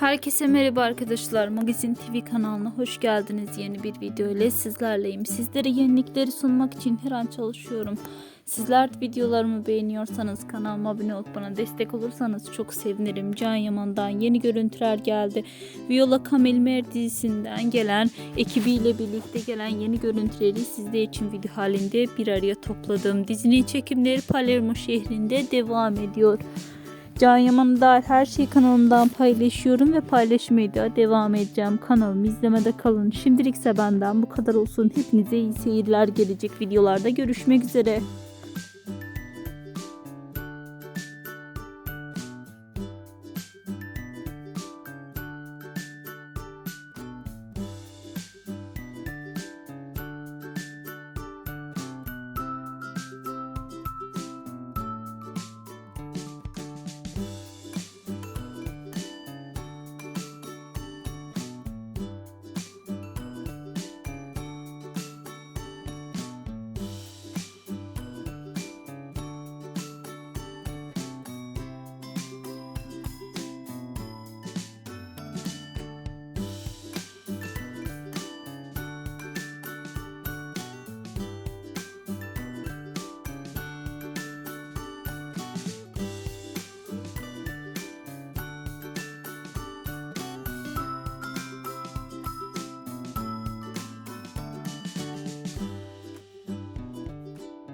Herkese merhaba arkadaşlar. Magazin TV kanalına hoş geldiniz. Yeni bir video ile sizlerleyim. Sizlere yenilikleri sunmak için her an çalışıyorum. Sizler de videolarımı beğeniyorsanız kanalıma abone olup bana destek olursanız çok sevinirim. Can Yaman'dan yeni görüntüler geldi. Viola Kamelmer dizisinden gelen ekibiyle birlikte gelen yeni görüntüleri sizler için video halinde bir araya topladım. Dizinin çekimleri Palermo şehrinde devam ediyor. Can Yaman'a dair her şeyi kanalımdan paylaşıyorum ve paylaşmaya da devam edeceğim. Kanalımı izlemede kalın. Şimdilikse benden bu kadar olsun. Hepinize iyi seyirler gelecek videolarda görüşmek üzere.